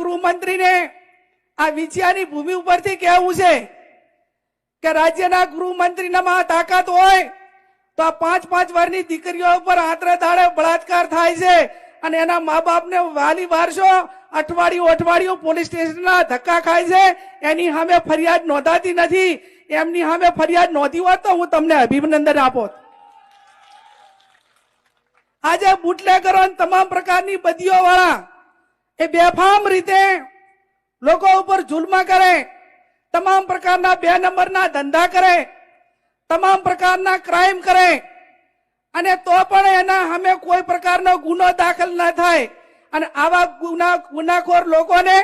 ગૃહમંત્રીને આ વિછિયાની ભૂમિ ઉપરથી કહેવું છે કે રાજ્યના ગૃહમંત્રીનામાં તાકાત હોય તો આ પાંચ પાંચ વારની દીકરીઓ ઉપર આંતરે દાડે બળાત્કાર થાય છે અને એના મા બાપને વાલી વારસો અઠવાડિયું અઠવાડિયું પોલીસ સ્ટેશનના ધક્કા ખાય છે. એની સામે ફરિયાદ નોંધાતી નથી. એમની સામે ફરિયાદ નોંધી હોત તો હું તમને અભિનંદન આપોત. આજે બુટલેગરો તમામ પ્રકારની બદીઓ વાળા એ બેફામ રીતે લોકો ઉપર જુલ્મ કરે, તમામ પ્રકારના બે નંબરના ધંધા કરે, તમામ પ્રકારના ક્રાઇમ કરે, અને તો પણ એના સામે કોઈ પ્રકારનો ગુનો દાખલ ન થાય. અને આવા ગુના, ગુનાખોર લોકોને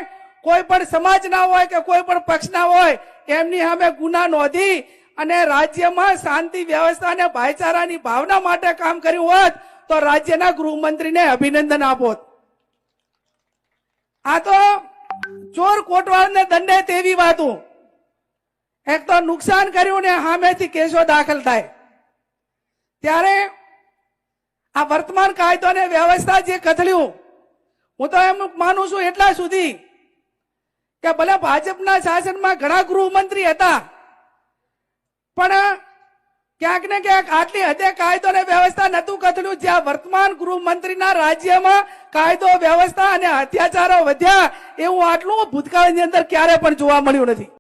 કોઈ પણ સમાજના હોય કે કોઈ પણ પક્ષના હોય, એમની સામે ગુના નોંધી અને રાજ્યમાં શાંતિ, વ્યવસ્થા અને ભાઈચારાની ભાવના માટે કામ કર્યું હોત, તો રાજ્યના ગૃહમંત્રીને અભિનંદન આપોત. આ તો ચોર કોટવાળને દંડે તેવી વાતો. એક તો નુકસાન કર્યું ને સામેથી કેસો દાખલ થાય. ત્યારે આ વર્તમાન કાયદો ને વ્યવસ્થા જે કથળ્યું, હું તો એમ માનું છું એટલા સુધી કે ભલે ભાજપના શાસનમાં ઘણા ગૃહમંત્રી હતા, પણ ક્યાંક ને ક્યાંક આટલી હદે કાયદો અને વ્યવસ્થા નતું કથળ્યું, જ્યાં વર્તમાન ગૃહમંત્રીના રાજ્યમાં કાયદો, વ્યવસ્થા અને અત્યાચારો વધ્યા, એવું આટલું ભૂતકાળની અંદર ક્યારે પણ જોવા મળ્યું નથી.